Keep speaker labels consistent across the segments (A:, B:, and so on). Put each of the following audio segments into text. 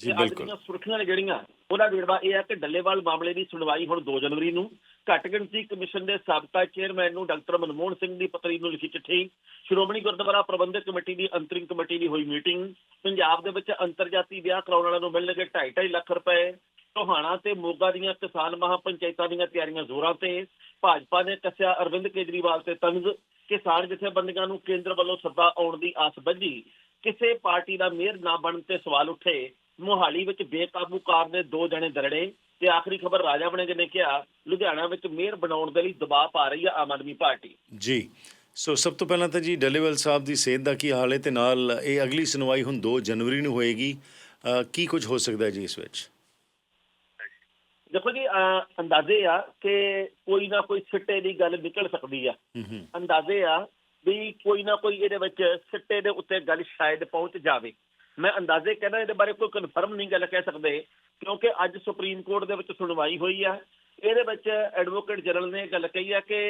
A: ਜੀ, ਬਿਲਕੁਲ।
B: ਦੀਆਂ ਸੁਰਖੀਆਂ ਨੇ ਜਿਹੜੀਆਂ ਉਹਦਾ ਵੇਰਵਾ ਇਹ ਹੈ ਕਿ ਡੱਲੇਵਾਲ ਮਾਮਲੇ ਦੀ ਸੁਣਵਾਈ ਹੁਣ 2 ਜਨਵਰੀ ਨੂੰ। ਘੱਟ ਗਿਣਤੀ ਕਮਿਸ਼ਨ ਦੇ ਸਾਬਕਾ ਚੇਅਰਮੈਨ ਨੂੰ ਡਾਕਟਰ ਮਨਮੋਹਨ ਸਿੰਘ ਦੀ ਪਤਨੀ ਨੂੰ ਲਿਖੀ ਚਿੱਠੀ। ਸ਼੍ਰੋਮਣੀ ਗੁਰਦੁਆਰਾ ਪ੍ਰਬੰਧਕ ਕਮੇਟੀ ਦੀ ਅੰਤਰਿਮ ਕਮੇਟੀ ਦੀ ਹੋਈ ਮੀਟਿੰਗ। ਪੰਜਾਬ ਦੇ ਵਿੱਚ ਅੰਤਰਜਾਤੀ ਵਿਆਹ ਕਰਾਉਣ ਵਾਲਿਆਂ ਨੂੰ ਮਿਲਣਗੇ 2.5 ਲੱਖ ਰੁਪਏ। ਟੋਹਾਣਾ ਤੇ ਮੋਗਾ ਦੀਆਂ ਕਿਸਾਨ ਮਹਾਪੰਚਾਇਤਾਂ ਦੀਆਂ ਤਿਆਰੀਆਂ ਜ਼ੋਰਾਂ ਤੇ। ਭਾਜਪਾ ਨੇ ਕੱਸਿਆ ਅਰਵਿੰਦ ਕੇਜਰੀਵਾਲ ਤੇ ਤੰਜ਼ ਕਿਸਾਨ ਜਥੇਬੰਦੀਆਂ ਨੂੰ ਕੇਂਦਰ ਵੱਲੋਂ ਸੱਦਾ ਆਉਣ ਦੀ ਆਸ ਬੱਝੀ ਕਿਸੇ ਪਾਰਟੀ ਦਾ ਮੇਅਰ ਨਾ ਬਣਨ ਤੇ ਸਵਾਲ ਉੱਠੇ। ਮੋਹਾਲੀ ਵਿੱਚ ਬੇਕਾਬੂ ਕਾਰ ਨੇ ਦੋ ਜਣੇ ਦਰੜੇ ਤੇ ਆਖਰੀ ਖਬਰ ਰਾਜਾ ਬਣੇਗੇ ਨੇ ਕਿਹਾ ਲੁਧਿਆਣਾ ਵਿੱਚ ਮੇਅਰ ਬਣਾਉਣ ਦੇ ਲਈ ਦਬਾਅ ਪਾ ਰਹੀ ਹੈ ਆਮ ਆਦਮੀ ਪਾਰਟੀ।
A: ਜੀ। ਸੋ ਸਭ ਤੋਂ ਪਹਿਲਾਂ ਤਾਂ ਜੀ ਡੱਲੇਵਾਲ ਸਾਹਿਬ ਦੀ ਸਿਹਤ ਦਾ ਕੀ ਹਾਲ ਹੈ ਤੇ ਨਾਲ ਇਹ ਅਗਲੀ ਸੁਣਵਾਈ ਹੁਣ 2 ਜਨਵਰੀ ਨੂੰ ਹੋਏਗੀ। ਕੀ ਕੁਝ ਹੋ ਸਕਦਾ ਹੈ ਜੀ ਇਸ ਵਿੱਚ?
B: ਦੇਖੋ ਜੀ ਅੰਦਾਜ਼ੇ ਆ ਕਿ ਕੋਈ ਨਾ ਕੋਈ ਸਿੱਟੇ ਦੀ ਗੱਲ ਨਿਕਲ ਸਕਦੀ ਆ। ਅੰਦਾਜ਼ੇ ਆ ਵੀ ਕੋਈ ਨਾ ਕੋਈ ਇਹਦੇ ਵਿੱਚ ਸਿੱਟੇ ਦੇ ਉੱਤੇ ਗੱਲ ਸ਼ਾਇਦ ਪਹੁੰਚ ਜਾਵੇ। ਮੈਂ ਅੰਦਾਜ਼ੇ ਕਹਿੰਦਾ ਇਹਦੇ ਬਾਰੇ ਕੋਈ ਕਨਫਰਮ ਨਹੀਂ ਗੱਲ ਕਹਿ ਸਕਦੇ ਕਿਉਂਕਿ ਅੱਜ ਸੁਪਰੀਮ ਕੋਰਟ ਦੇ ਵਿੱਚ ਸੁਣਵਾਈ ਹੋਈ ਆ। ਇਹਦੇ ਵਿੱਚ ਐਡਵੋਕੇਟ ਜਨਰਲ ਨੇ ਗੱਲ ਕਹੀ ਆ ਕਿ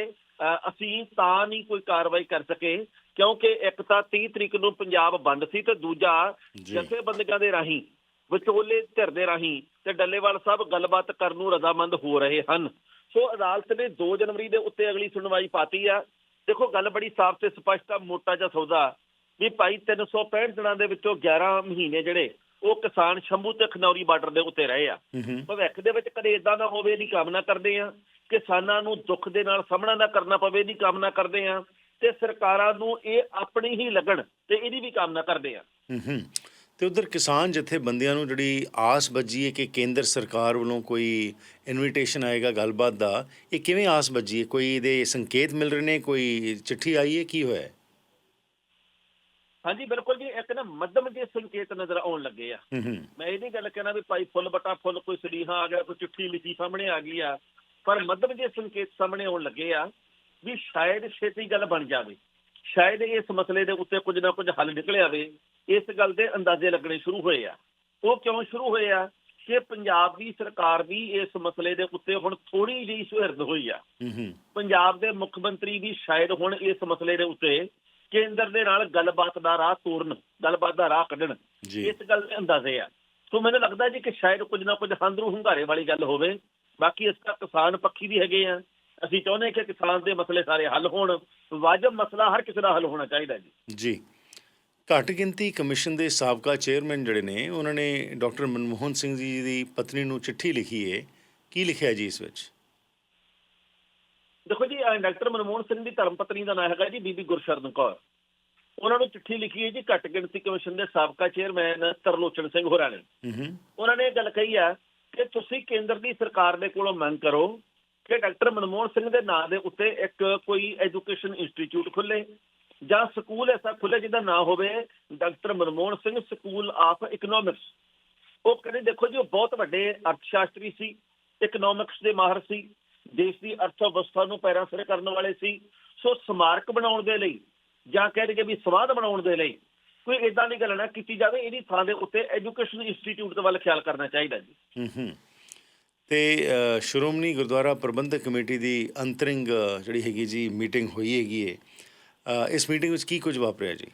B: ਅਸੀਂ ਤਾਂ ਨਹੀਂ ਕੋਈ ਕਾਰਵਾਈ ਕਰ ਸਕੇ ਕਿਉਂਕਿ ਇੱਕ ਤਾਂ 30 ਤਰੀਕ ਨੂੰ ਪੰਜਾਬ ਬੰਦ ਸੀ ਤੇ ਦੂਜਾ। ਜਥੇਬੰਦੀਆਂ ਦੇ ਰਾਹੀਂ ਵਿਚੋਲੇ ਧਿਰ ਦੇ ਰਾਹੀਂ ਤੇ ਡੱਲੇਵਾਲ ਸਾਹਿਬ ਗੱਲਬਾਤ ਕਰਨ ਨੂੰ ਰਜ਼ਾਮੰਦ ਹੋ ਰਹੇ ਹਨ। ਸੋ ਅਦਾਲਤ ਨੇ 2 ਜਨਵਰੀ ਦੇ ਉੱਤੇ ਅਗਲੀ ਸੁਣਵਾਈ ਪਾਤੀ ਆ। ਦੇਖੋ ਗੱਲ ਬੜੀ ਸਾਫ਼ ਤੇ ਸਪਸ਼ਟ ਆ ਮੋਟਾ ਜਿਹਾ ਸੌਦਾ। ਵੀ ਭਾਈ 365 ਦਿਨਾਂ ਦੇ ਵਿੱਚੋਂ 11 ਮਹੀਨੇ ਜਿਹੜੇ ਉਹ ਕਿਸਾਨ ਸ਼ੰਭੂ ਤੇ ਖਨੌਰੀ ਬਾਰਡਰ ਦੇ ਉੱਤੇ ਰਹੇ ਆ। ਭਵਿੱਖ ਦੇ ਵਿੱਚ ਕਦੇ ਇਦਾਂ ਨਾ ਹੋਵੇ ਦੀ ਕਾਮਨਾ ਕਰਦੇ ਆ। ਕਿਸਾਨਾਂ ਨੂੰ ਦੁੱਖ ਦੇ ਨਾਲ ਸਾਹਮਣਾ ਨਾ ਕਰਨਾ ਪਵੇ ਦੀ ਕਾਮਨਾ ਕਰਦੇ ਆ। ਤੇ ਸਰਕਾਰਾਂ ਨੂੰ ਇਹ ਆਪਣੀ ਹੀ ਲੱਗਣ ਤੇ ਇਹਦੀ ਵੀ ਕਾਮਨਾ ਕਰਦੇ ਆ।
A: ਤੇ ਉਧਰ ਕਿਸਾਨ ਜਥੇਬੰਦੀਆਂ ਨੂੰ ਜਿਹੜੀ ਆਸ ਬੱਜੀ ਹੈ ਕਿ ਕੇਂਦਰ ਸਰਕਾਰ ਵੱਲੋਂ ਕੋਈ ਇਨਵੀਟੇਸ਼ਨ ਆਏਗਾ ਗੱਲਬਾਤ ਦਾ ਇਹ ਕਿਵੇਂ ਆਸ ਬੱਜੀ ਹੈ? ਕੋਈ ਇਹਦੇ ਸੰਕੇਤ ਮਿਲ ਰਹੇ ਨੇ? ਕੋਈ ਚਿੱਠੀ ਆਈ ਹੈ? ਕੀ ਹੋਇਆ?
B: ਹਾਂਜੀ ਬਿਲਕੁਲ ਜੀ ਇੱਕ ਨਾ ਮੱਧਮ ਜਿਹੇ ਸੰਕੇਤ ਨਜ਼ਰ ਆਉਣ ਲੱਗੇ ਆ। ਮੈਂ ਇਹ ਨਹੀਂ ਗੱਲ ਕਹਿਣਾ ਵੀ ਭਾਈ ਫੁੱਲ ਬਟਾ ਫੁੱਲ ਕੋਈ ਸਲੀਹਾ ਆ ਗਿਆ ਕੋਈ ਚਿੱਠੀ ਲਿਖੀ ਸਾਹਮਣੇ ਆ ਗਈ ਆ ਪਰ ਮੱਧਮ ਜਿਹੇ ਸੰਕੇਤ ਸਾਹਮਣੇ ਆਉਣ ਲੱਗੇ ਆ ਵੀ ਸ਼ਾਇਦ ਛੇਤੀ ਗੱਲ ਬਣ ਜਾਵੇ। ਸ਼ਾਇਦ ਇਸ ਮਸਲੇ ਦੇ ਉੱਤੇ ਕੁਝ ਨਾ ਕੁਝ ਹੱਲ ਨਿਕਲ ਆਵੇ ਇਸ ਗੱਲ ਦੇ ਅੰਦਾਜ਼ੇ ਲੱਗਣੇ ਸ਼ੁਰੂ ਹੋਏ ਆ। ਉਹ ਕਿਉਂ ਸ਼ੁਰੂ ਹੋਏ ਆ ਕਿ ਪੰਜਾਬ ਦੀ ਸਰਕਾਰ ਵੀ ਇਸ ਮਸਲੇ ਦੇ ਉੱਤੇ ਹੁਣ ਥੋੜੀ ਜਿਹੀ ਸੁਹਿਰਦ ਹੋਈ ਆ। ਪੰਜਾਬ ਦੇ ਮੁੱਖ ਮੰਤਰੀ ਵੀ ਸ਼ਾਇਦ ਹੁਣ ਇਸ ਮਸਲੇ ਦੇ ਉੱਤੇ ਕੇਂਦਰ ਦੇ ਨਾਲ ਗੱਲਬਾਤ ਦਾ ਰਾਹ ਤੋਰਨ ਗੱਲਬਾਤ ਦਾ ਰਾਹ ਕੱਢਣ ਇਸ ਗੱਲ ਦੇ ਅੰਦਾਜ਼ੇ ਆ। ਸੋ ਮੈਨੂੰ ਲੱਗਦਾ ਜੀ ਕਿ ਸ਼ਾਇਦ ਕੁਝ ਨਾ ਕੁਝ ਹੰਦਰੂ ਹੁੰਗਾਰੇ ਵਾਲੀ ਗੱਲ ਹੋਵੇ। ਬਾਕੀ ਇਸ ਦਾ ਕਿਸਾਨ ਪੱਖੀ ਵੀ ਹੈਗੇ ਆ। ਅਸੀਂ ਚਾਹੁੰਦੇ ਹਾਂ ਕਿ ਕਿਸਾਨ ਦੇ ਮਸਲੇ ਸਾਰੇ ਹੱਲ ਹੋਣ। ਵਾਜਬ ਮਸਲਾ ਹਰ ਕਿਸੇ ਦਾ ਹੱਲ ਹੋਣਾ ਚਾਹੀਦਾ ਜੀ।
A: ਜੀ। ਘੱਟ ਗਿਣਤੀ ਕਮਿਸ਼ਨ ਦੇ ਸਾਬਕਾ ਚੇਅਰਮੈਨ ਜਿਹੜੇ ਨੇ ਉਹਨਾਂ ਨੇ ਡਾਕਟਰ ਮਨਮੋਹਨ ਸਿੰਘ ਜੀ ਦੀ ਪਤਨੀ ਨੂੰ ਚਿੱਠੀ ਲਿਖੀ ਹੈ ਕੀ ਲਿਖਿਆ ਜੀ ਇਸ ਵਿੱਚ?
B: ਡਾਕਟਰ ਮਨਮੋਹਨ ਸਿੰਘ ਦੀ ਧਰਮ ਪਤਨੀ ਦਾ ਨਾਮ ਹੈਗਾ ਜੀ ਬੀਬੀ ਗੁਰਸ਼ਰਨ ਕੌਰ। ਉਹਨਾਂ ਨੂੰ ਚਿੱਠੀ ਲਿਖੀ ਹੈ ਜੀ ਘੱਟ ਗਿਣਤੀ ਕਮਿਸ਼ਨ ਦੇ ਸਾਬਕਾ ਚੇਅਰਮੈਨ ਤਰਲੋਚਨ ਸਿੰਘ ਹੋਰਾਂ ਨੇ। ਉਹਨਾਂ ਨੇ ਇਹ ਗੱਲ ਕਹੀ ਆ ਕਿ ਤੁਸੀਂ ਕੇਂਦਰ ਦੀ ਸਰਕਾਰ ਦੇ ਕੋਲੋਂ ਮੰਗ ਕਰੋ ਕਿ ਡਾਕਟਰ ਮਨਮੋਹਨ ਸਿੰਘ ਦੇ ਨਾਂ ਦੇ ਉੱਤੇ ਇੱਕ ਕੋਈ ਐਜੂਕੇਸ਼ਨ ਇੰਸਟੀਚਿਊਟ ਖੁੱਲੇ ਜਾਂ ਸਕੂਲ ਐਸਾ ਖੁੱਲੇ ਜਿਹਦਾ ਨਾਂ ਹੋਵੇ doctor Manmohan Singh School of Economics. ਉਹ ਕਹਿੰਦੇ ਦੇਖੋ ਜੀ ਉਹ ਬਹੁਤ ਵੱਡੇ ਅਰਥਸ਼ਾਸਤਰੀ ਸੀ ਇਕਨੋਮਿਕਸ ਦੇ ਮਾਹਰ ਸੀ। ਦੇਸ਼ ਦੀ ਅਰਥ ਵਿਵਸਥਾ ਨੂੰ ਪੈਰਾਂ ਸਿਰ ਕਰਨ ਵਾਲੇ ਸੀ। ਸੋ ਸਮਾਰਕ ਬਣਾਉਣ ਦੇ ਲਈ ਜਾਂ ਕਹਿ ਦਈਏ ਵੀ ਸਮਾਧ ਬਣਾਉਣ ਦੇ ਲਈ ਕੋਈ ਇਦਾਂ ਦੀ ਗੱਲ ਨਾ ਕੀਤੀ ਜਾਵੇ ਇਹਦੀ ਥਾਂ ਦੇ ਉੱਤੇ ਐਜੂਕੇਸ਼ਨ ਇੰਸਟੀਚਿਊਟ ਦੇ ਵੱਲ ਖਿਆਲ ਕਰਨਾ ਚਾਹੀਦਾ ਜੀ।
A: ਹੂੰ ਹੂੰ। ਤੇ ਸ਼੍ਰੋਮਣੀ ਗੁਰਦੁਆਰਾ ਪ੍ਰਬੰਧਕ ਕਮੇਟੀ ਦੀ ਅੰਤਰਿੰਗ ਜਿਹੜੀ ਹੈਗੀ ਜੀ ਮੀਟਿੰਗ ਹੋਈ ਹੈਗੀ ਹੈ ਇਸ ਮੀਟਿੰਗ ਵਿੱਚ ਕੀ ਕੁਝ ਵਾਪਰਿਆ ਜੀ?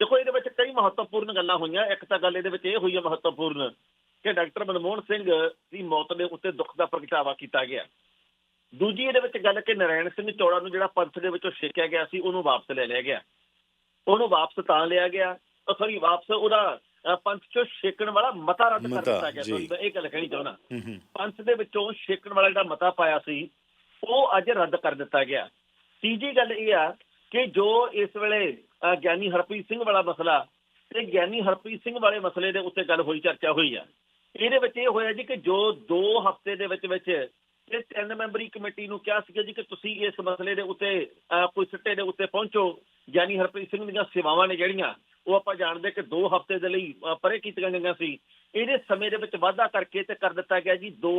B: ਦੇਖੋ ਇਹਦੇ ਵਿੱਚ ਕਈ ਮਹੱਤਵਪੂਰਨ ਗੱਲਾਂ ਹੋਈਆਂ। ਇੱਕ ਤਾਂ ਗੱਲ ਇਹਦੇ ਵਿੱਚ ਇਹ ਹੋਈ ਹੈ ਮਹੱਤਵਪੂਰਨ ਕਿ ਡਾਕਟਰ ਮਨਮੋਹਨ ਸਿੰਘ ਦੀ ਮੌਤ ਦੇ ਉੱਤੇ ਦੁੱਖ ਦਾ ਪ੍ਰਗਟਾਵਾ ਕੀਤਾ ਗਿਆ। ਦੂਜੀ ਇਹਦੇ ਵਿੱਚ ਗੱਲ ਕਿ ਨਰੈਣ ਸਿੰਘ ਚੌੜਾ ਨੂੰ ਜਿਹੜਾ ਪੰਥ ਦੇ ਵਿੱਚੋਂ ਛੇਕਿਆ ਗਿਆ ਸੀ ਉਹਨੂੰ ਵਾਪਸ ਲੈ ਲਿਆ ਗਿਆ। ਉਹਨੂੰ ਵਾਪਸ ਤਾਂ ਲਿਆ ਗਿਆ ਸੌਰੀ ਵਾਪਸ ਉਹਦਾ ਪੰਥ ਚੋਂ ਛੇਕਣ ਵਾਲਾ ਮਤਾ ਰੱਦ ਕਰ ਦਿੱਤਾ ਗਿਆ। ਮੈਂ ਇਹ ਗੱਲ ਕਹਿਣੀ
A: ਹੂੰ
B: ਪੰਥ ਦੇ ਵਿੱਚੋਂ ਛੇਕਣ ਵਾਲਾ ਜਿਹੜਾ ਮਤਾ ਪਾਇਆ ਸੀ ਉਹ ਅੱਜ ਰੱਦ ਕਰ ਦਿੱਤਾ ਗਿਆ। ਤੀਜੀ ਗੱਲ ਇਹ ਆ ਕਿ ਜੋ ਇਸ ਵੇਲੇ ਗਿਆਨੀ ਹਰਪ੍ਰੀਤ ਸਿੰਘ ਵਾਲਾ ਮਸਲਾ ਤੇ ਗਿਆਨੀ ਹਰਪ੍ਰੀਤ ਸਿੰਘ ਵਾਲੇ ਮਸਲੇ ਦੇ ਉੱਤੇ ਗੱਲ ਹੋਈ ਚਰਚਾ ਹੋਈ ਆ। ਇਹਦੇ ਵਿੱਚ ਇਹ ਹੋਇਆ ਜੀ ਕਿ ਜੋ 2 ਹਫ਼ਤੇ ਦੇ ਵਿੱਚ ਵਿੱਚ ਇਹ ਤਿੰਨ ਮੈਂਬਰੀ ਕਮੇਟੀ ਨੂੰ ਕਿਹਾ ਸੀਗਾ ਜੀ ਕਿ ਤੁਸੀਂ ਇਸ ਮਸਲੇ ਦੇ ਉੱਤੇ ਕੋਈ ਸਿੱਟੇ ਦੇ ਉੱਤੇ ਪਹੁੰਚੋ। ਗਿਆਨੀ ਹਰਪ੍ਰੀਤ ਸਿੰਘ ਦੀਆਂ ਸੇਵਾਵਾਂ ਨੇ ਜਿਹੜੀਆਂ ਉਹ ਆਪਾਂ ਜਾਣਦੇ ਕਿ 2 ਹਫ਼ਤੇ ਦੇ ਲਈ ਪਰੇ ਕੀਤੀਆਂ ਗਈਆਂ ਸੀ। ਇਹਦੇ ਸਮੇਂ ਦੇ ਵਿੱਚ ਵਾਧਾ ਕਰਕੇ ਤੇ ਕਰ ਦਿੱਤਾ ਗਿਆ ਜੀ 2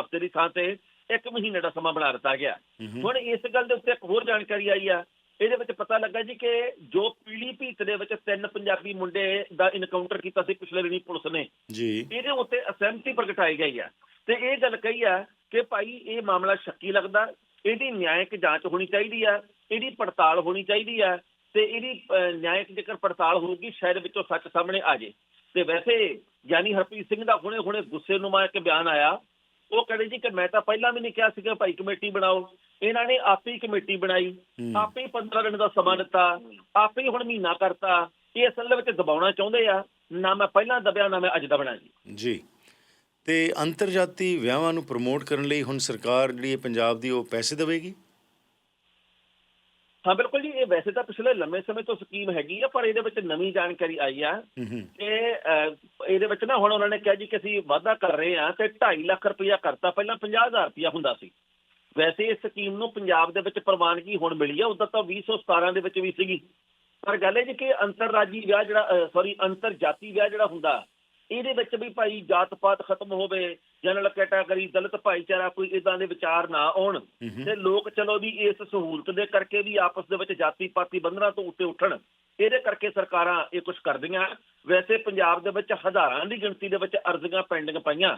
B: ਹਫ਼ਤੇ ਦੀ ਥਾਂ ਤੇ 1 ਮਹੀਨੇ ਦਾ ਸਮਾਂ ਬਣਾ ਦਿੱਤਾ ਗਿਆ। ਹੁਣ ਇਸ ਗੱਲ ਦੇ ਉੱਤੇ ਇੱਕ ਹੋਰ ਜਾਣਕਾਰੀ ਆਈ ਆ। ਇਹਦੇ ਵਿੱਚ ਪਤਾ ਲੱਗਾ ਜੀ ਕਿ ਜੋ ਪੀਲੀ ਭੀਤ ਦੇ ਵਿੱਚ ਤਿੰਨ ਪੰਜਾਬੀ ਮੁੰਡੇ ਦਾ ਇਨਕਾਊਂਟਰ ਕੀਤਾ ਸੀ ਪਿਛਲੇ ਦਿਨੀ ਪੁਲਿਸ ਨੇ
A: ਜੀ।
B: ਇਹਦੇ ਉੱਤੇ ਅਸਹਿਮਤੀ ਪ੍ਰਗਟਾਈ ਗਈ ਆ। ਤੇ ਇਹ ਗੱਲ ਕਹੀ ਆ ਕਿ ਭਾਈ ਇਹ ਮਾਮਲਾ ਸ਼ੱਕੀ ਲੱਗਦਾ ਇਹਦੀ ਨਿਆਇਕ ਜਾਂਚ ਹੋਣੀ ਚਾਹੀਦੀ ਆ ਇਹਦੀ ਪੜਤਾਲ ਹੋਣੀ ਚਾਹੀਦੀ ਆ ਤੇ ਇਹਦੀ ਨਿਆਇਕ ਜੇਕਰ ਪੜਤਾਲ ਹੋਊਗੀ ਸ਼ਾਇਦ ਵਿੱਚੋਂ ਸੱਚ ਸਾਹਮਣੇ ਆ ਜੇ। ਤੇ ਵੈਸੇ ਗਿਆਨੀ ਹਰਪ੍ਰੀਤ ਸਿੰਘ ਦਾ ਹੁਣੇ ਹੁਣੇ ਗੁੱਸੇ ਨੂੰ ਇੱਕ ਬਿਆਨ ਆਇਆ ਉਹ ਕਹਿੰਦੇ ਜੀ ਕਿ ਮੈਂ ਤਾਂ ਪਹਿਲਾਂ ਵੀ ਨਹੀਂ ਕਿਹਾ ਸੀ ਕਿ ਭਾਈ ਕਮੇਟੀ ਬਣਾਓ। ਇਹਨਾਂ ਨੇ ਆਪੇ ਹੀ ਕਮੇਟੀ ਬਣਾਈ। ਆਪੇ ਹੀ 15 ਦਿਨ ਦਾ ਸਮਾਂ ਦਿੱਤਾ। ਆਪੇ ਹੀ ਹੁਣ ਮਹੀਨਾ ਕਰਤਾ। ਇਹ ਅਸਲ ਦੇ ਵਿੱਚ ਦਬਾਉਣਾ ਚਾਹੁੰਦੇ ਆ। ਨਾ ਮੈਂ ਪਹਿਲਾਂ ਦਬਿਆ ਨਾ ਮੈਂ ਅੱਜ ਦਬਣਾ ਜੀ।
A: ਜੀ। ਤੇ ਅੰਤਰਜਾਤੀ ਵਿਆਹਾਂ ਨੂੰ ਪ੍ਰਮੋਟ ਕਰਨ ਲਈ ਹੁਣ ਸਰਕਾਰ ਜਿਹੜੀ ਪੰਜਾਬ ਦੀ ਉਹ ਪੈਸੇ ਦੇਵੇਗੀ?
B: ਹਾਂ ਬਿਲਕੁਲ ਵੈਸੇ ਤਾਂ ਪਿਛਲੇ ਲੰਮੇ ਸਮੇਂ ਤੋਂ ਸਕੀਮ ਹੈਗੀ ਆ ਪਰ ਇਹਦੇ ਵਿੱਚ ਨਵੀਂ ਜਾਣਕਾਰੀ ਆਈ ਆ ਕਿ ਇਹਦੇ ਵਿੱਚ ਨਾ ਹੁਣ ਉਹਨਾਂ ਨੇ ਕਿਹਾ ਜੀ ਕਿ ਅਸੀਂ ਵਾਅਦਾ ਕਰ ਰਹੇ ਹਾਂ ਤੇ 2.5 ਲੱਖ ਰੁਪਇਆ ਕਰਤਾ। ਪਹਿਲਾਂ 50000 ਰੁਪਇਆ ਹੁੰਦਾ ਸੀ। ਵੈਸੇ ਇਸ ਸਕੀਮ ਨੂੰ ਪੰਜਾਬ ਦੇ ਵਿੱਚ ਪ੍ਰਵਾਨਗੀ ਹੁਣ ਮਿਲੀ ਆ ਉਦੋਂ ਤਾਂ 2017 ਦੇ ਵਿੱਚ ਵੀ ਸੀਗੀ। ਪਰ ਗੱਲ ਇਹ ਜੀ ਕਿ ਅੰਤਰਰਾਜੀ ਵਿਆਹ ਜਿਹੜਾ ਸੌਰੀ ਅੰਤਰਜਾਤੀ ਵਿਆਹ ਜਿਹੜਾ ਹੁੰਦਾ ਇਹਦੇ ਵਿੱਚ ਵੀ ਭਾਈ ਜਾਤ ਪਾਤ ਖਤਮ ਹੋਵੇ ਜਨਰਲ ਕੈਟਾਗਰੀ ਦਲਿਤ ਭਾਈਚਾਰਾ ਕੋਈ ਇਦਾਂ ਦੇ ਵਿਚਾਰ ਨਾ ਆਉਣ। ਤੇ ਲੋਕ ਚਲੋ ਵੀ ਇਸ ਸਹੂਲਤ ਦੇ ਕਰਕੇ ਵੀ ਆਪਸ ਦੇ ਵਿੱਚ ਜਾਤੀ ਪਾਤੀ ਬੰਧਨਾਂ ਤੋਂ ਉੱਤੇ ਉੱਠਣ ਇਹਦੇ ਕਰਕੇ ਸਰਕਾਰਾਂ ਇਹ ਕੁਝ ਕਰਦੀਆਂ। ਵੈਸੇ ਪੰਜਾਬ ਦੇ ਵਿੱਚ ਹਜ਼ਾਰਾਂ ਦੀ ਗਿਣਤੀ ਦੇ ਵਿੱਚ ਅਰਜ਼ੀਆਂ ਪੈਂਡਿੰਗ ਪਈਆਂ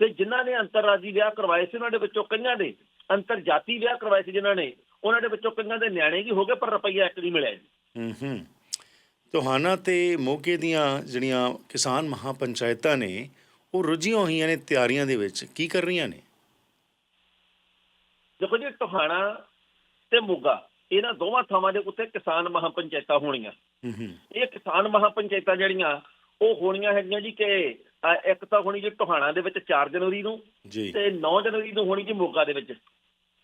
B: ਤੇ ਜਿਨ੍ਹਾਂ ਨੇ ਅੰਤਰਰਾਜੀ ਵਿਆਹ ਕਰਵਾਏ ਸੀ ਉਹਨਾਂ ਦੇ ਵਿੱਚੋਂ ਕਈਆਂ ਦੇ ਅੰਤਰਜਾਤੀ ਵਿਆਹ ਕਰਵਾਏ ਸੀ ਜਿਨ੍ਹਾਂ ਨੇ ਉਹਨਾਂ ਦੇ ਵਿੱਚੋਂ ਕਈਆਂ ਦੇ ਨਿਆਣੇ ਵੀ ਹੋ ਗਏ ਪਰ ਰੁਪਈਆ ਇੱਕ ਨਹੀਂ ਮਿਲਿਆ ਜੀ।
A: ਹੂੰ ਹੂੰ ਤੁਹਾਨਾ ਤੇ ਮੋਗੇ ਦੀਆਂ ਜਿਹੜੀਆਂ ਕਿਸਾਨ ਮਹਾਪੰਚਾਇਤਾਂ ਨੇ ਉਹ ਰੁੱਝੀਆਂ ਹੋਈਆਂ ਨੇ ਤਿਆਰੀਆਂ ਦੇ ਵਿੱਚ। ਕੀ ਕਰ ਰਹੀਆਂ ਨੇ?
B: ਦੇਖੋ ਜੀ ਟੋਹਾਣਾ ਤੇ ਮੋਗਾ ਇਹਨਾਂ ਦੋਵਾਂ ਥਾਵਾਂ ਦੇ ਉੱਤੇ ਕਿਸਾਨ ਮਹਾਪੰਚਾਇਤਾਂ ਹੋਣੀਆਂ।
A: ਹੂੰ ਹੂੰ।
B: ਇਹ ਕਿਸਾਨ ਮਹਾਪੰਚਾਇਤਾਂ ਜਿਹੜੀਆਂ ਉਹ ਹੋਣੀਆਂ ਹੈਗੀਆਂ ਜੀ ਕਿ ਇੱਕ ਤਾਂ ਹੋਣੀ ਜੀ ਟੋਹਾਣਾ ਦੇ ਵਿੱਚ 4 ਜਨਵਰੀ ਨੂੰ ਤੇ 9 ਜਨਵਰੀ ਨੂੰ ਹੋਣੀ ਜੀ ਮੋਗਾ ਦੇ ਵਿੱਚ।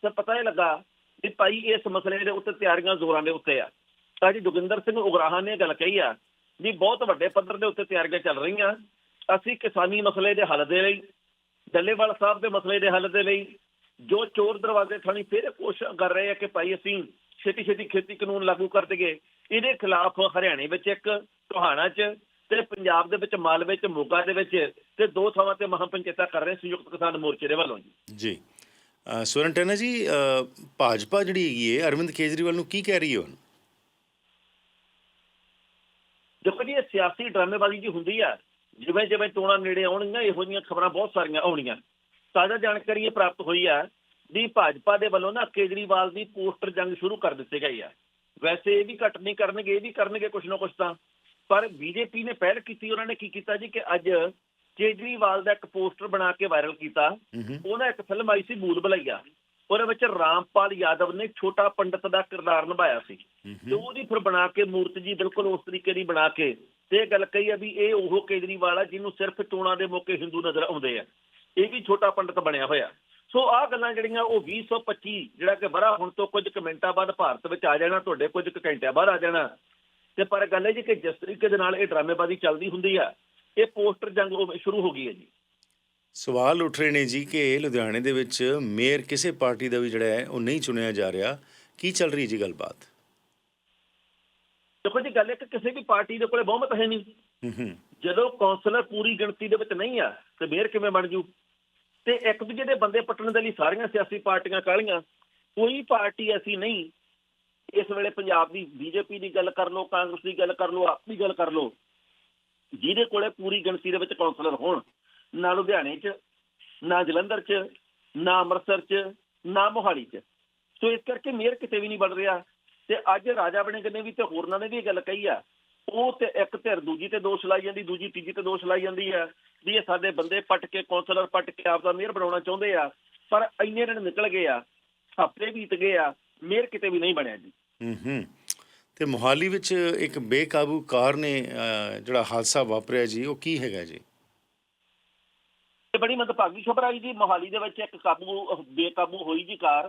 B: ਤੇ ਪਤਾ ਇਹ ਲੱਗਾ ਵੀ ਭਾਈ ਇਸ ਮਸਲੇ ਦੇ ਉੱਤੇ ਤਿਆਰੀਆਂ ਜ਼ੋਰਾਂ ਦੇ ਉੱਤੇ ਆ। ਤਾਂ ਜੀ ਜੋਗਿੰਦਰ ਸਿੰਘ ਉਗਰਾਹਾਂ ਨੇ ਇਹ ਗੱਲ ਕਹੀ ਆ ਵੀ ਬਹੁਤ ਵੱਡੇ ਪੱਧਰ ਦੇ ਉੱਤੇ ਤਿਆਰੀਆਂ ਚੱਲ ਰਹੀਆਂ। ਅਸੀਂ ਕਿਸਾਨੀ ਮਸਲੇ ਦੇ ਹੱਲ ਦੇ ਲਈ, ਡੱਲੇਵਾਲ ਸਾਹਿਬ ਦੇ ਮਸਲੇ ਦੇ ਹੱਲ ਦੇ ਲਈ, ਜੋ ਚੋਰ ਦਰਵਾਜ਼ੇ ਥਾਣੀ ਫਿਰ ਕੋਸ਼ਿਸ਼ ਕਰ ਰਹੇ ਆ ਕਿ ਭਾਈ ਅਸੀਂ ਛੇਤੀ ਛੇਤੀ ਖੇਤੀ ਕਾਨੂੰਨ ਲਾਗੂ ਕਰ ਦਈਏ। ਇਹਦੇ ਖਿਲਾਫ ਹਰਿਆਣੇ ਵਿੱਚ ਇੱਕ ਟੋਹਾਣਾ 'ਚ ਤੇ ਪੰਜਾਬ ਦੇ ਵਿੱਚ ਮਾਲਵੇ 'ਚ ਮੋਗਾ ਦੇ ਵਿੱਚ ਤੇ ਦੋ ਥਾਵਾਂ ਤੇ ਮਹਾਪੰਚਾਇਤਾਂ ਕਰ ਰਹੇ ਸੰਯੁਕਤ ਕਿਸਾਨ ਮੋਰਚੇ ਦੇ ਵੱਲੋਂ ਜੀ।
A: ਜੀ। ਸੁਰਨ ਸਵਰਨ ਟੈਨਾ ਜੀ ਭਾਜਪਾ ਜਿਹੜੀ ਹੈਗੀ ਹੈ ਅਰਵਿੰਦ ਕੇਜਰੀਵਾਲ ਨੂੰ ਕੀ ਕਹਿ ਰਹੀ ਹੈ ਹੁਣ
B: ਦੇਖੋ ਜੀ ਇਹ ਸਿਆਸੀ ਡਰਾਮੇਬਾਜ਼ੀ ਜੀ ਹੁੰਦੀ ਆ। ਜਿਵੇਂ ਜਿਵੇਂ ਚੋਣਾਂ ਨੇੜੇ ਆਉਣਗੀਆਂ ਇਹੋ ਜਿਹੀਆਂ ਖਬਰਾਂ ਬਹੁਤ ਸਾਰੀਆਂ ਆਉਣੀਆਂ। ਤਾਜ਼ਾ ਜਾਣਕਾਰੀ ਇਹ ਪ੍ਰਾਪਤ ਹੋਈ ਆ ਵੀ ਭਾਜਪਾ ਦੇ ਵੱਲੋਂ ਨਾ ਕੇਜਰੀਵਾਲ ਦੀ ਪੋਸਟਰ ਜੰਗ ਸ਼ੁਰੂ ਕਰ ਦਿੱਤੇ ਗਈ ਆ। ਵੈਸੇ ਇਹ ਵੀ ਘੱਟ ਨਹੀਂ ਕਰਨਗੇ ਇਹ ਵੀ ਕਰਨਗੇ ਕੁਛ ਨਾ ਕੁਛ ਤਾਂ। ਪਰ ਬੀਜੇਪੀ ਨੇ ਪਹਿਲ ਕੀਤੀ ਉਹਨਾਂ ਨੇ ਕੀ ਕੀਤਾ ਜੀ ਕਿ ਅੱਜ ਕੇਜਰੀਵਾਲ ਦਾ ਇੱਕ ਪੋਸਟਰ ਬਣਾ ਕੇ ਵਾਇਰਲ ਕੀਤਾ। ਉਹਨਾਂ ਇੱਕ ਫਿਲਮ ਆਈ ਸੀ ਭੂਲ ਭੁਲਈਆ ਉਹਦੇ ਵਿੱਚ ਰਾਮਪਾਲ ਯਾਦਵ ਨੇ ਛੋਟਾ ਪੰਡਤ ਦਾ ਕਿਰਦਾਰ ਨਿਭਾਇਆ ਸੀ। ਤੇ। ਉਹਦੀ ਫਿਰ ਬਣਾ ਕੇ ਮੂਰਤ ਜੀ ਬਿਲਕੁਲ ਉਸ ਤਰੀਕੇ ਦੀ ਬਣਾ ਕੇ ਤੇ ਇਹ ਗੱਲ ਕਹੀ ਆ ਵੀ ਇਹ ਉਹ ਕੇਜਰੀਵਾਲ ਆ ਜਿਹਨੂੰ ਸਿਰਫ ਚੋਣਾਂ ਦੇ ਮੌਕੇ ਹਿੰਦੂ ਨਜ਼ਰ ਆਉਂਦੇ ਆ। ਇਹ ਵੀ ਛੋਟਾ ਪੰਡਤ ਬਣਿਆ ਹੋਇਆ। ਸੋ ਆਹ ਗੱਲਾਂ ਜਿਹੜੀਆਂ ਉਹ 2025 ਜਿਹੜਾ ਕਿ ਬੜਾ ਹੁਣ ਤੋਂ ਕੁਝ ਕੁ ਮਿੰਟਾਂ ਬਾਅਦ ਭਾਰਤ ਵਿੱਚ ਆ ਜਾਣਾ ਤੁਹਾਡੇ ਕੁਝ ਕੁ ਘੰਟਿਆਂ ਬਾਅਦ ਆ ਜਾਣਾ। ਤੇ ਪਰ ਗੱਲ ਇਹ ਜੀ ਕਿ ਜਿਸ ਤਰੀਕੇ ਦੇ ਨਾਲ ਇਹ ਡਰਾਮੇਬਾਜ਼ੀ ਚੱਲਦੀ ਹੁੰਦੀ ਆ ਇਹ ਪੋਸਟਰ ਜੰਗ ਸ਼ੁਰੂ ਹੋ ਗਈ ਹੈ ਜੀ।
A: ਸਵਾਲ ਉੱਠ ਰਹੇ ਨੇ ਜੀ ਕਿ ਲੁਧਿਆਣੇ ਦੇ ਵਿੱਚ ਮੇਅਰ ਕਿਸੇ ਪਾਰਟੀ ਦਾ ਵੀ ਜਿਹੜਾ ਹੈ ਉਹ ਨਹੀਂ ਚੁਣਿਆ ਜਾ ਰਿਹਾ। ਕੀ ਚੱਲ ਰਹੀ ਜੀ ਗੱਲਬਾਤ?
B: ਦੇਖੋ ਜੀ ਗੱਲ ਇਹ ਕਿ ਕਿਸੇ ਵੀ ਪਾਰਟੀ ਦੇ ਕੋਲੇ ਬਹੁਮਤ ਹੈ ਨਹੀਂ।
A: ਹੂੰ ਹੂੰ।
B: ਜਦੋਂ ਕੌਂਸਲਰ ਪੂਰੀ ਗਿਣਤੀ ਦੇ ਵਿੱਚ ਨਹੀਂ ਆ ਤੇ ਮੇਅਰ ਕਿਵੇਂ ਬਣ ਜੂ? ਤੇ ਇੱਕ ਦੂਜੇ ਦੇ ਬੰਦੇ ਪੱਟਣ ਦੇ ਲਈ ਸਾਰੀਆਂ ਸਿਆਸੀ ਪਾਰਟੀਆਂ ਕਾਲੀਆਂ ਕੋਈ ਪਾਰਟੀ ਐਸੀ ਨਹੀਂ। ਇਸ ਵੇਲੇ ਪੰਜਾਬ ਦੀ ਬੀਜੇਪੀ ਦੀ ਗੱਲ ਕਰ ਲਓ ਕਾਂਗਰਸ ਦੀ ਗੱਲ ਕਰ ਲਓ ਆਪ ਦੀ ਗੱਲ ਕਰ ਲਓ। ਜਿਹਦੇ ਕੋਲੇ ਪੂਰੀ ਗਿਣਤੀ ਦੇ ਵਿੱਚ ਕੌਂਸਲਰ ਹੋਣ ਨਾ ਲੁਧਿਆਣੇ 'ਚ ਨਾ ਜਲੰਧਰ 'ਚ ਨਾ ਅੰਮ੍ਰਿਤਸਰ 'ਚ ਨਾ ਮੋਹਾਲੀ 'ਚ। ਸੋ ਇਸ ਕਰਕੇ ਮੇਅਰ ਕਿਤੇ ਵੀ ਨਹੀਂ ਬਣ ਰਿਹਾ। ਤੇ ਅੱਜ ਰਾਜਾ ਬਣੇਗੇ ਨੇ ਵੀ ਤੇ ਹੋਰਨਾਂ ਨੇ ਵੀ ਇਹ ਗੱਲ ਕਹੀ ਆ। ਉਹ ਤੇ ਇੱਕ ਧਿਰ ਦੂਜੀ ਤੇ ਦੋਸ਼ ਲਾਈ ਜਾਂਦੀ ਦੂਜੀ ਤੀਜੀ ਤੇ ਦੋਸ਼ ਲਾਈ ਜਾਂਦੀ ਆ ਵੀ ਇਹ ਸਾਡੇ ਬੰਦੇ ਪੱਟ ਕੇ ਕੌਂਸਲਰ ਪੱਟ ਕੇ ਆਪ ਦਾ ਮੇਅਰ ਬਣਾਉਣਾ ਚਾਹੁੰਦੇ ਆ। ਪਰ ਇੰਨੇ ਦਿਨ ਨਿਕਲ ਗਏ ਆ ਹਫ਼ਤੇ ਬੀਤ ਗਏ ਆ ਮੇਅਰ ਕਿਤੇ ਵੀ ਨਹੀਂ ਬਣਿਆ ਜੀ।
A: ਹੂੰ ਹੂੰ। ਤੇ ਮੋਹਾਲੀ ਵਿੱਚ ਇੱਕ ਬੇਕਾਬੂ ਕਾਰ ਨੇ ਅ, ਜਿਹੜਾ ਹਾਦਸਾ ਵਾਪਰਿਆ ਜੀ ਉਹ ਕੀ ਹੈਗਾ ਜੀ?
B: ਤੇ ਬੜੀ ਮੰਦਭਾਗੀ ਖਬਰ ਆਈ ਜੀ ਮੋਹਾਲੀ ਦੇ ਵਿੱਚ ਇੱਕ ਕਾਬੂ ਬੇਕਾਬੂ ਹੋਈ ਜੀ ਕਾਰ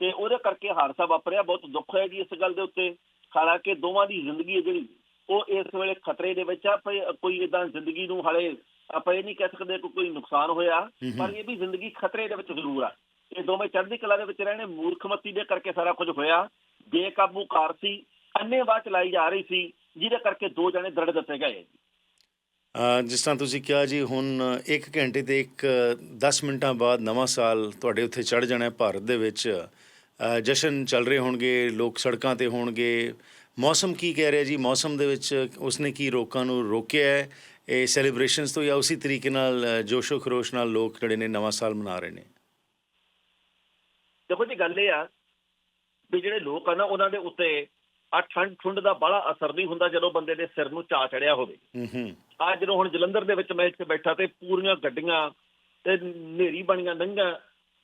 B: ਤੇ ਉਹਦੇ ਕਰਕੇ ਹਾਦਸਾ ਵਾਪਰਿਆ ਬਹੁਤ ਦੁੱਖ ਹੈ ਜੀ ਇਸ ਗੱਲ ਦੇ ਉੱਤੇ। ਹਾਲਾਂਕਿ ਦੋਵਾਂ ਦੀ ਜ਼ਿੰਦਗੀ ਹੈ ਜਿਹੜੀ ਉਹ ਇਸ ਵੇਲੇ ਖਤਰੇ ਦੇ ਵਿੱਚ ਆ ਕੋਈ ਇਦਾਂ ਜ਼ਿੰਦਗੀ ਨੂੰ ਹਾਲੇ ਆਪਾਂ ਇਹ ਨਹੀਂ ਕਹਿ ਸਕਦੇ ਕਿ ਕੋਈ ਨੁਕਸਾਨ ਹੋਇਆ। ਪਰ ਇਹ ਵੀ ਜ਼ਿੰਦਗੀ ਖਤਰੇ ਦੇ ਵਿੱਚ ਜ਼ਰੂਰ ਆ। ਇਹ ਦੋਵੇਂ ਚੜ੍ਹਦੀ ਕਲਾ ਦੇ ਵਿੱਚ ਰਹਿਣੇ ਮੂਰਖਮਤੀ ਦੇ ਕਰਕੇ ਸਾਰਾ ਕੁਝ ਹੋਇਆ। ਬੇਕਾਬੂ ਕਾਰ ਸੀ ਅੰਨੇਵਾਹ ਚਲਾਈ ਜਾ ਰਹੀ ਸੀ ਜਿਹਦੇ ਕਰਕੇ ਦੋ ਜਣੇ ਦਰੜ ਦਿੱਤੇ ਗਏ।
A: ਜਿਸ ਤਰ੍ਹਾਂ ਤੁਸੀਂ ਕਿਹਾ ਜੀ ਹੁਣ 1 ਘੰਟੇ ਤੇ ਇੱਕ 10 ਮਿੰਟਾਂ ਬਾਅਦ ਨਵਾਂ ਸਾਲ ਤੁਹਾਡੇ ਉੱਥੇ ਚੜ ਜਾਣਾ ਹੈ ਭਾਰਤ ਦੇ ਵਿੱਚ। ਜਸ਼ਨ ਚੱਲ ਰਹੇ ਹੋਣਗੇ ਲੋਕ ਸੜਕਾਂ ਤੇ ਹੋਣਗੇ। ਮੌਸਮ ਕੀ ਕਹਿ ਰਿਹਾ ਜੀ? ਮੌਸਮ ਦੇ ਵਿੱਚ ਉਸਨੇ ਕੀ ਲੋਕਾਂ ਨੂੰ ਰੋਕਿਆ ਹੈ? ਇਹ ਸੈਲੀਬ੍ਰੇਸ਼ਨਸ ਤੋਂ ਜਾਂ ਉਸੇ ਤਰੀਕੇ ਨਾਲ ਜੋਸ਼ੋ ਖਰੋਸ਼ ਨਾਲ ਲੋਕ ਜਿਹੜੇ ਨੇ ਨਵਾਂ ਸਾਲ ਮਨਾ ਰਹੇ ਨੇ?
B: ਦੇਖੋ ਜੀ ਗੱਲ ਇਹ ਆ ਵੀ ਜਿਹੜੇ ਲੋਕ ਆ ਨਾ ਉਹਨਾਂ ਦੇ ਉੱਤੇ ਆ ਠੰਡ ਠੁੰਡ ਦਾ ਬੜਾ ਅਸਰ ਨਹੀਂ ਹੁੰਦਾ ਜਦੋਂ ਬੰਦੇ ਦੇ ਸਿਰ ਨੂੰ ਚਾ ਚੜਿਆ ਹੋਵੇ।
A: ਹੂੰ ਹੂੰ।
B: ਅੱਜ ਜਦੋਂ ਹੁਣ ਜਲੰਧਰ ਦੇ ਵਿੱਚ ਮੈਂ ਇੱਥੇ ਬੈਠਾ ਤੇ ਪੂਰੀਆਂ ਗੱਡੀਆਂ ਤੇ ਨੇਰੀ ਬਣੀਆਂ ਲੰਘਾਂ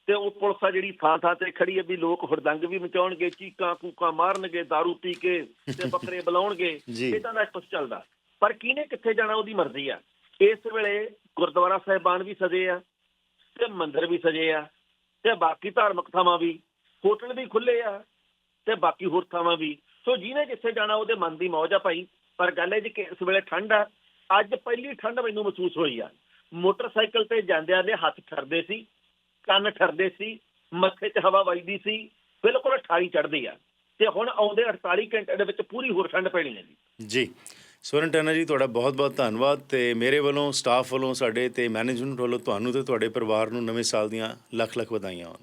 B: ਤੇ ਉਹ ਪੁਲਿਸ ਆ ਜਿਹੜੀ ਥਾਂ ਥਾਂ ਤੇ ਖੜੀ ਹੈ ਵੀ ਲੋਕ ਹੁਰਦੰਗ ਵੀ ਮਚਾਉਣਗੇ ਚੀਕਾਂ ਕੂਕਾਂ ਮਾਰਨਗੇ दारू ਪੀ ਕੇ ਤੇ ਬੱਕਰੇ ਬੁਲਾਉਣਗੇ। ਇਦਾਂ ਦਾ ਕੁਝ ਚੱਲਦਾ। ਪਰ ਕਿਹਨੇ ਕਿੱਥੇ ਜਾਣਾ ਉਹਦੀ ਮਰਜ਼ੀ ਆ। ਇਸ ਵੇਲੇ ਗੁਰਦੁਆਰਾ ਸਾਹਿਬਾਨ ਵੀ ਸਜੇ ਆ ਤੇ ਮੰਦਿਰ ਵੀ ਸਜੇ ਆ ਤੇ ਬਾਕੀ ਧਾਰਮਿਕ ਥਾਵਾਂ ਵੀ ਹੋਟਲ ਵੀ ਖੁੱਲੇ ਆ ਤੇ ਬਾਕੀ ਹੋਰ ਥਾਵਾਂ ਵੀ। ਸੋ ਜਿਹਨੇ ਜਿੱਥੇ ਜਾਣਾ ਉਹਦੇ ਮਨ ਦੀ ਮੌਜ ਆ ਭਾਈ। ਪਰ ਗੱਲ ਇਹ ਜੀ ਕਿ ਇਸ ਵੇਲੇ ਠੰਡ ਆ ਅੱਜ ਪਹਿਲੀ ਠੰਡ ਮੈਨੂੰ ਮਹਿਸੂਸ ਹੋਈ ਆ। ਮੋਟਰਸਾਈਕਲ ਤੇ ਜਾਂਦਿਆਂ ਦੇ ਹੱਥ ਠਰਦੇ ਸੀ, ਕੰਨ ਠਰਦੇ ਸੀ, ਮੱਥੇ 'ਚ ਹਵਾ ਵੱਜਦੀ ਸੀ, ਬਿਲਕੁਲ 28 ਚੜ੍ਹਦੀ ਆ। ਤੇ ਹੁਣ ਆਉਂਦੇ 48 ਘੰਟੇ ਦੇ ਵਿੱਚ ਪੂਰੀ ਹੋਰ ਠੰਡ ਪੈਣੀ ਹੈ ਜੀ।
A: ਜੀ। ਸਵਰਨ ਟੈਨਾ ਜੀ, ਤੁਹਾਡਾ ਬਹੁਤ-ਬਹੁਤ ਧੰਨਵਾਦ ਤੇ ਮੇਰੇ ਵੱਲੋਂ, ਸਟਾਫ ਵੱਲੋਂ, ਸਾਡੇ ਤੇ ਮੈਨੇਜਮੈਂਟ ਵੱਲੋਂ ਤੁਹਾਨੂੰ ਤੇ ਤੁਹਾਡੇ ਪਰਿਵਾਰ ਨੂੰ ਨਵੇਂ ਸਾਲ ਦੀਆਂ ਲੱਖ-ਲੱਖ ਵਧਾਈਆਂ ਹੋਣ।